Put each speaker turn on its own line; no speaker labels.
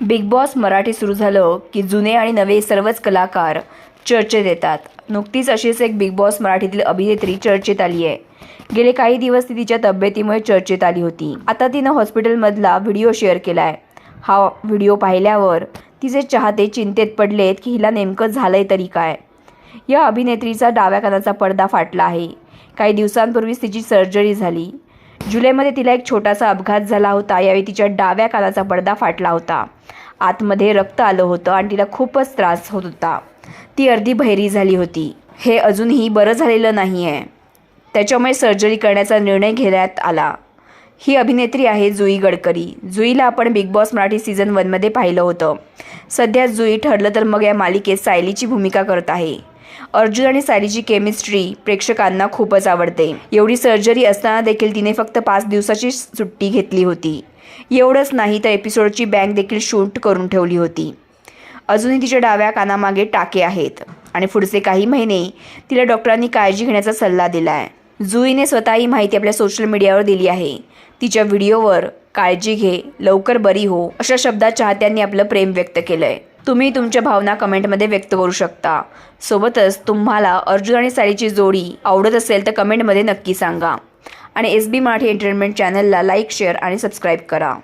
Big Boss Marathi सुरू झालं की जुने आणि नवे सर्वच कलाकार चर्चेत येतात. नुकतीच अशीच एक बिग बॉस मराठीतील अभिनेत्री चर्चेत आली आहे. गेले काही दिवस ती तिच्या तब्येतीमुळे चर्चेत आली होती. आता तिनं हॉस्पिटलमधला व्हिडिओ शेअर केला आहे हा व्हिडिओ पाहिल्यावर तिचे चाहते चिंतेत पडलेत की हिला नेमकं झालंय तरी काय? या अभिनेत्रीचा डाव्या कानाचा पडदा फाटला आहे. काही दिवसांपूर्वीच तिची सर्जरी झाली. जुलैमध्ये तिला एक छोटासा अपघात झाला होता. यावेळी तिच्या डाव्या कानाचा पडदा फाटला होता. आतमध्ये रक्त आलं होतं आणि तिला खूपच त्रास होत होता. ती अर्धी बहिरी झाली होती. हे अजूनही बरं झालेलं नाही आहे त्याच्यामुळे सर्जरी करण्याचा निर्णय घेण्यात आला. ही अभिनेत्री आहे जुई गडकरी. जुईला आपण बिग बॉस मराठी सीझन वनमध्ये पाहिलं होतं. सध्या जुई ठरलं तर मग या मालिकेत सायलीची भूमिका करत आहे. अर्जुन आणि सायलीची केमिस्ट्री प्रेक्षकांना खूपच आवडते. एवढी सर्जरी असताना देखील तिने फक्त पाच दिवसाची सुट्टी घेतली होती. एवढंच नाही तर एपिसोडची बँक देखील शूट करून ठेवली होती. अजूनही तिच्या डाव्या कानामागे टाके आहेत. आणि पुढचे काही महिने तिला डॉक्टरांनी काळजी घेण्याचा सल्ला दिला आहे जुईने स्वतः ही माहिती आपल्या सोशल मीडियावर दिली आहे. तिच्या व्हिडिओवर काळजी घे लवकर बरी हो अशा शब्दात चाहत्यांनी आपलं प्रेम व्यक्त केलं आहे तुम्ही तुमच्या भावना कमेंटमध्ये व्यक्त करू शकता. सोबतच तुम्हाला अर्जुन आणि साईची जोडी आवडत असेल तर कमेंटमध्ये नक्की सांगा. आणि एस बी मराठी एंटरटेनमेंट चॅनलला लाईक शेअर आणि सबस्क्राईब करा.